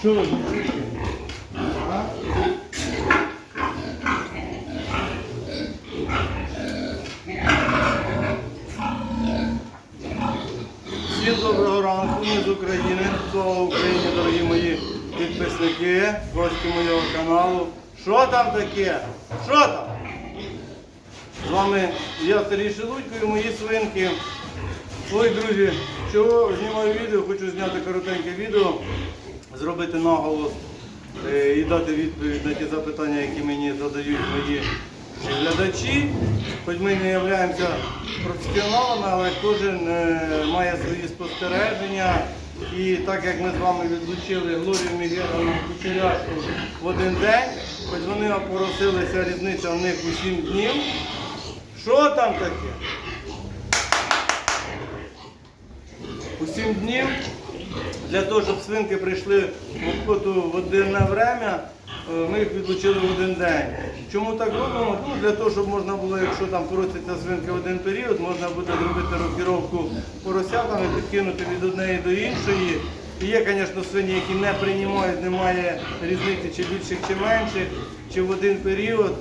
Що ви? Всім доброго ранку, ми з України. Слава Україні, дорогі мої підписники, гості моєго каналу. Що там таке? Що там? З вами я Сергій Шелудько і мої свинки. Ой, друзі, чого знімаю відео, хочу зняти коротеньке відео, зробити наголос е, і дати відповідь на ті запитання, які мені задають мої глядачі. Хоч ми не являємося професіоналами, але кожен е, має свої спостереження. І так як ми з вами відлучили Глорію Мігеровну Кучеряшку в один день, хоч вони опоросилися, різниця в них у 7 днів. Що там таке? у 7 днів для того, щоб свинки прийшли в охоту в одне время, е, ми їх відлучили в один день. Чому так робимо? Ну, для того, щоб можна було, якщо там поросяться свинки в один період, можна буде зробити рокіровку поросятами, підкинути від однієї до іншої. І є, звісно, свині, які не приймають, немає різниці чи більших, чи менших, чи в один період.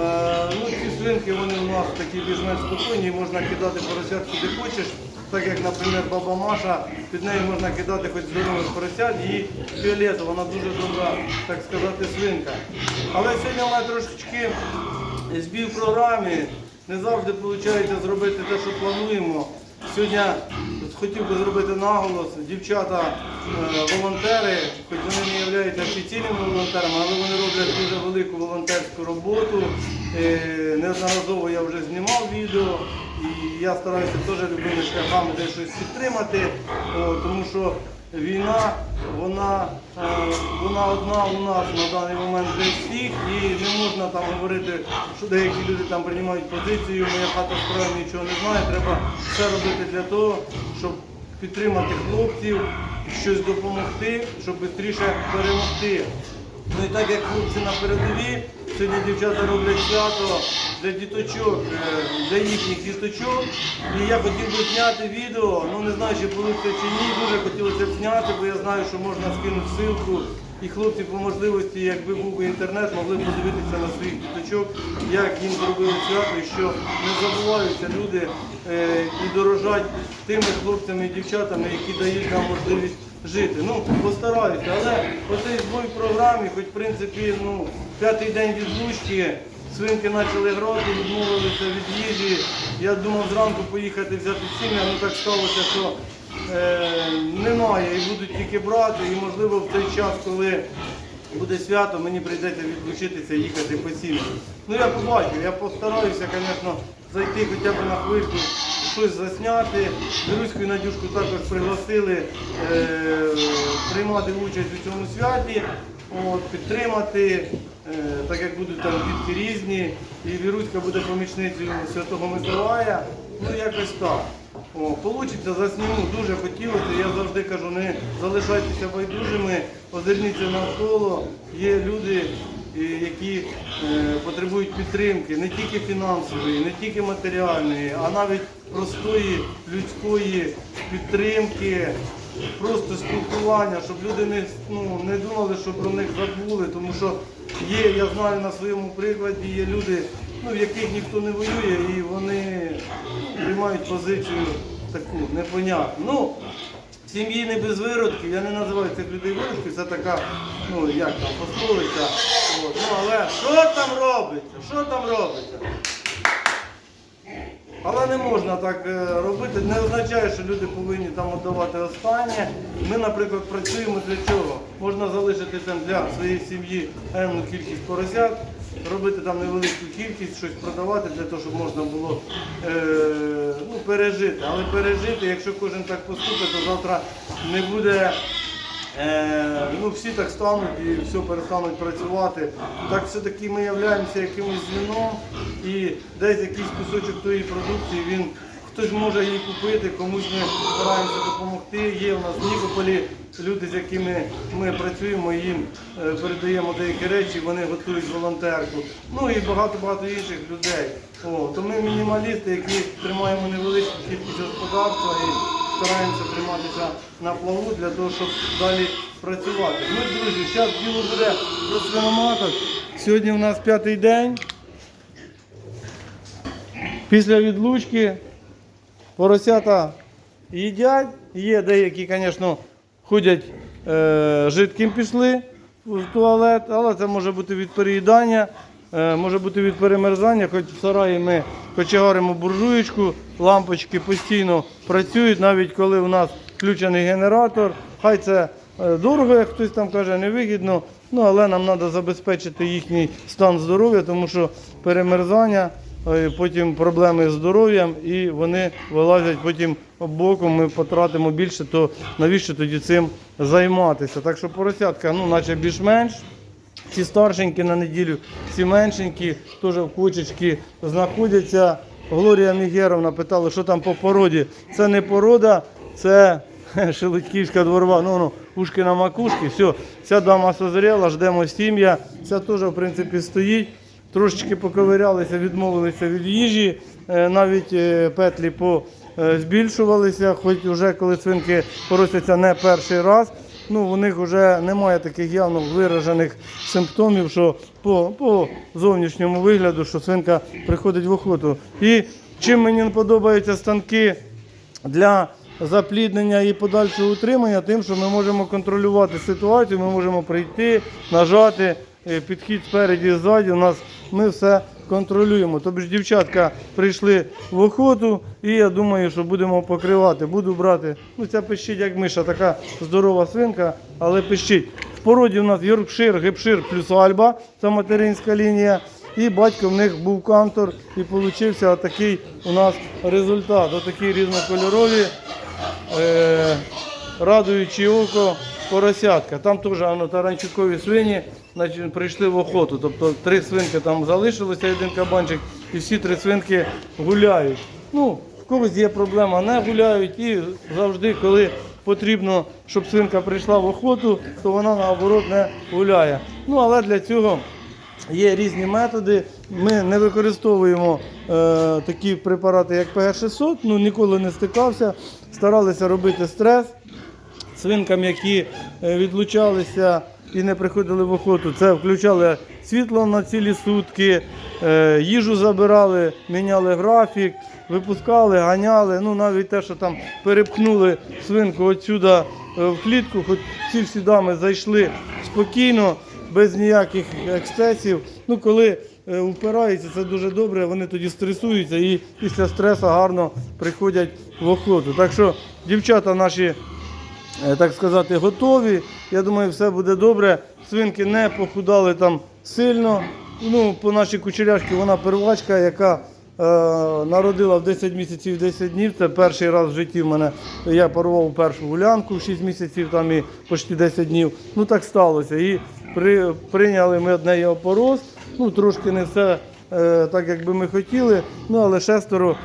Е, ну, ці свинки вони у нас такі більш-менш спокійні, можна кидати поросят куди хочеш. Так як, наприклад, баба Маша, під нею можна кидати хоч здорових поросят, її фіолетова, вона дуже добра, так сказати, свинка. Але сьогодні мене трошечки збій в програмі. Не завжди виходить зробити те, що плануємо. Сьогодні хотів би зробити наголос. Дівчата е, волонтери, хоч вони не являються офіційними волонтерами, але вони роблять дуже велику волонтерську роботу. Е, Неодноразово я вже знімав відео. І я стараюся теж любими шляхами десь щось підтримати, тому що війна, вона, е, вона одна у нас на даний момент для всіх, і не можна там говорити, що деякі люди там приймають позицію, моя хата справа нічого не знає. Треба все робити для того, щоб підтримати хлопців, щось допомогти, щоб швидше перемогти. Ну і так як хлопці на передовій, сьогодні дівчата роблять свято для діточок, е, для їхніх діточок. І я хотів би зняти відео, ну не знаю, чи вийде чи ні, дуже хотілося б зняти, бо я знаю, що можна скинути ссылку. І хлопці по можливості, якби був інтернет, могли б подивитися на своїх діточок, як їм зробили свято, і що не забуваються люди е, і дорожать тими хлопцями і дівчатами, які дають нам можливість жити. Ну, постараюся, але оцей збой в програмі, хоч в принципі, ну, п'ятий день відлучки, свинки почали грати, відмовилися від їжі. Я думав зранку поїхати взяти сім'я, ну так сталося, що е, немає і будуть тільки брати. І можливо в той час, коли буде свято, мені прийдеться відлучитися їхати по сім'ї. Ну я побачив, я постараюся, звісно, зайти хоча б на хвильку, щось засняти. Біруську і Надюшку також пригласили е, приймати участь у цьому святі, от, підтримати, е, так як будуть там дітки різні. І Віруська буде помічницею Святого Миколая. Ну якось так. О, Получиться, засніму, дуже хотілося. Я завжди кажу, не залишайтеся байдужими, озирніться навколо. Є люди, які е, потребують підтримки, не тільки фінансової, не тільки матеріальної, а навіть простої людської підтримки, просто спілкування, щоб люди не, ну, не думали, що про них забули, тому що є, я знаю на своєму прикладі, є люди, ну, в яких ніхто не воює, і вони приймають позицію таку непонятну. Ну, сім'ї не без виродків, я не називаю цих людей виродків, це така, ну як там, пословиця. От. Ну, але що там робиться? Що там робиться? Але не можна так е, робити. Не означає, що люди повинні там віддавати останнє. Ми, наприклад, працюємо для чого? Можна залишити там для своєї сім'ї певну кількість поросят, робити там невелику кількість, щось продавати для того, щоб можна було е, ну, пережити. Але пережити, якщо кожен так поступить, то завтра не буде. Е, ну, всі так стануть і все перестануть працювати. Так все-таки ми являємося якимось звіном і десь якийсь кусочок тої продукції він хтось може її купити, комусь ми стараємося допомогти. Є у нас в Нікополі люди, з якими ми працюємо, їм е, передаємо деякі речі, вони готують волонтерку. Ну і багато-багато інших людей. О, то ми мінімалісти, які тримаємо невелику кількість господарства і стараємося триматися на плаву для того, щоб далі працювати. Ну, друзі, зараз діло буде про свиноматок. Сьогодні у нас п'ятий день. Після відлучки поросята їдять. Є деякі, звісно, ходять е, жидким пішли в туалет, але це може бути від переїдання, е, може бути від перемерзання. Хоч в сараї ми кочегаримо буржуєчку, лампочки постійно працюють, навіть коли у нас включений генератор. Хай це е, дорого, як хтось там каже, невигідно. Ну, але нам треба забезпечити їхній стан здоров'я, тому що перемерзання потім проблеми з здоров'ям і вони вилазять потім боком, ми потратимо більше, то навіщо тоді цим займатися? Так що поросятка, ну, наче більш-менш. Ці старшенькі на неділю, ці меншенькі, теж в кучечки знаходяться. Глорія Мігеровна питала, що там по породі. Це не порода, це шелудьківська дворова. Ну, ну, ушки на макушки. Все, ця дама созріла, ждемо сім'я. Ця теж, в принципі, стоїть. Трошечки поковирялися, відмовилися від їжі, е, навіть е, петлі е, збільшувалися, хоч вже коли свинки поросяться не перший раз. Ну, у них вже немає таких явно виражених симптомів, що по, по зовнішньому вигляду, що свинка приходить в охоту. І чим мені подобаються станки для запліднення і подальшого утримання, тим, що ми можемо контролювати ситуацію, ми можемо прийти, нажати, підхід спереді і ззаді. У нас ми все контролюємо. Тобто ж дівчатка прийшли в охоту, і я думаю, що будемо покривати. Буду брати. Ну, ця пищить як миша, така здорова свинка, але пищить. В породі у нас Йоркшир, Гепшир плюс Альба, це материнська лінія. І батько в них був кантор, і получився отакий у нас результат. Отакі різнокольорові, е, радуючі око поросятка. Там теж воно, таранчукові свині значить, прийшли в охоту. Тобто три свинки там залишилося, один кабанчик, і всі три свинки гуляють. Ну, в когось є проблема, не гуляють. І завжди, коли потрібно, щоб свинка прийшла в охоту, то вона наоборот не гуляє. Ну, але для цього. Є різні методи. Ми не використовуємо е, такі препарати, як ПГ-600, ну ніколи не стикався. Старалися робити стрес свинкам, які е, відлучалися і не приходили в охоту. Це включали світло на цілі сутки, е, їжу забирали, міняли графік, випускали, ганяли. Ну навіть те, що там перепхнули свинку отсюди е, в клітку, хоч ці всі дами зайшли спокійно без ніяких ексцесів. Ну, коли упираються, це дуже добре, вони тоді стресуються і після стресу гарно приходять в охоту. Так що дівчата наші, так сказати, готові. Я думаю, все буде добре. Свинки не похудали там сильно. Ну, по нашій кучеряшці вона первачка, яка е, народила в 10 місяців 10 днів. Це перший раз в житті в мене. Я парував першу гулянку в 6 місяців, там і почти 10 днів. Ну так сталося. І при, прийняли ми одне її опороз. Ну, трошки не все е, так, як би ми хотіли. Ну, але шестеро е,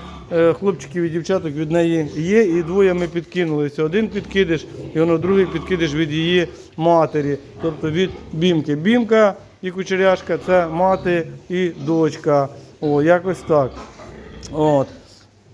хлопчиків і дівчаток від неї є, і двоє ми підкинулися. Один підкидиш, і воно другий підкидиш від її матері, тобто від бімки. Бімка і кучеряшка це мати і дочка. О, якось так. От.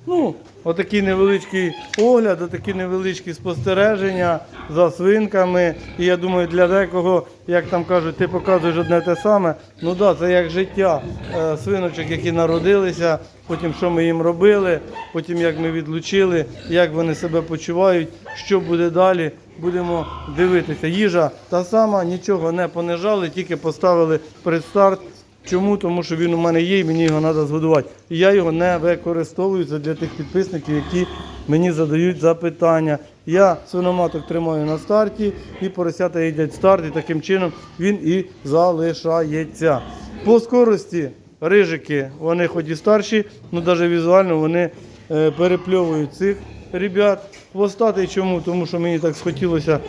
Ну, отакий невеличкий огляд, отакі невеличкі спостереження за свинками. І я думаю, для декого, як там кажуть, ти показуєш одне те саме. Ну так, да, це як життя е, свиночок, які народилися, потім що ми їм робили, потім як ми відлучили, як вони себе почувають, що буде далі. Будемо дивитися. Їжа та сама, нічого не понижали, тільки поставили предстарт. Чому? Тому що він у мене є і мені його треба згодувати. І я його не використовую для тих підписників, які мені задають запитання. Я свиноматок тримаю на старті, і поросята їдять старт, і таким чином він і залишається. По скорості рижики, вони хоч і старші, але навіть візуально вони е, перепльовують цих ребят. Хвостатий чому? Тому що мені так схотілося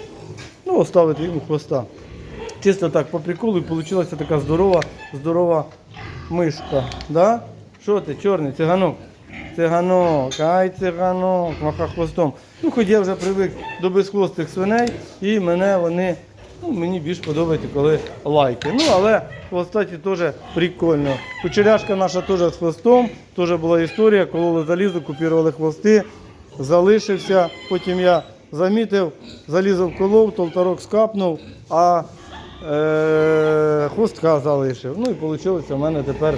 ну, оставити йому хвоста. Чисто так по приколу і вийшла така здорова, здорова мишка. Да? Що ти, чорний, циганок? Циганок, ай циганок, маха хвостом. Ну, хоч я вже привик до безхвостих свиней, і мене вони, ну, мені більш подобається, коли лайки. Ну, але хвостаті теж прикольно. Кучеряшка наша теж з хвостом, теж була історія, кололи залізо, купували хвости. залишився. Потім я замітив, залізав в колов, толторок скапнув, а хвостка залишив. Ну і вийшло в мене тепер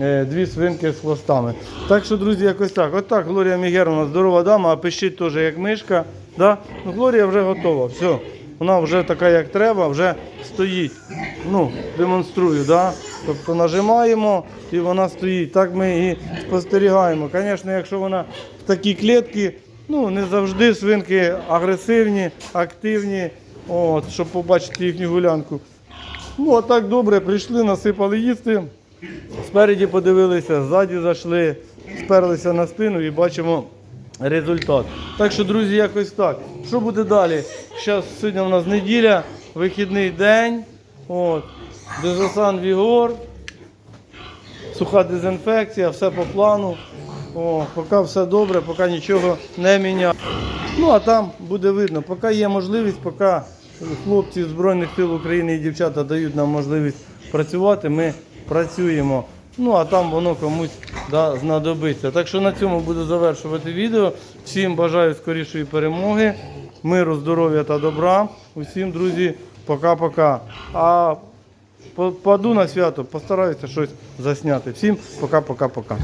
е, дві свинки з хвостами. Так що, друзі, якось так. От так, Глорія Мігеровна, здорова дама, а пищить теж як мишка. Да? Ну, Глорія вже готова. Все. Вона вже така, як треба, вже стоїть. Ну, демонструю, да? Тобто нажимаємо і вона стоїть. Так ми і спостерігаємо. Звісно, якщо вона в такій клітці, ну не завжди свинки агресивні, активні, от, щоб побачити їхню гулянку. Ну, а так добре, прийшли, насипали їсти. Спереді подивилися, ззаді зайшли, сперлися на спину і бачимо результат. Так що, друзі, якось так. Що буде далі? Зараз сьогодні у нас неділя, вихідний день. От. Дезосан Вігор, суха дезінфекція, все по плану. О, поки все добре, поки нічого не міняє. Ну а там буде видно, поки є можливість, поки хлопці Збройних сил України і дівчата дають нам можливість працювати, ми працюємо. Ну а там воно комусь да, знадобиться. Так що на цьому буду завершувати відео. Всім бажаю скорішої перемоги, миру, здоров'я та добра. Усім, друзі, пока-пока. А Паду на свято, постараюся щось засняти. Всім пока-пока-пока.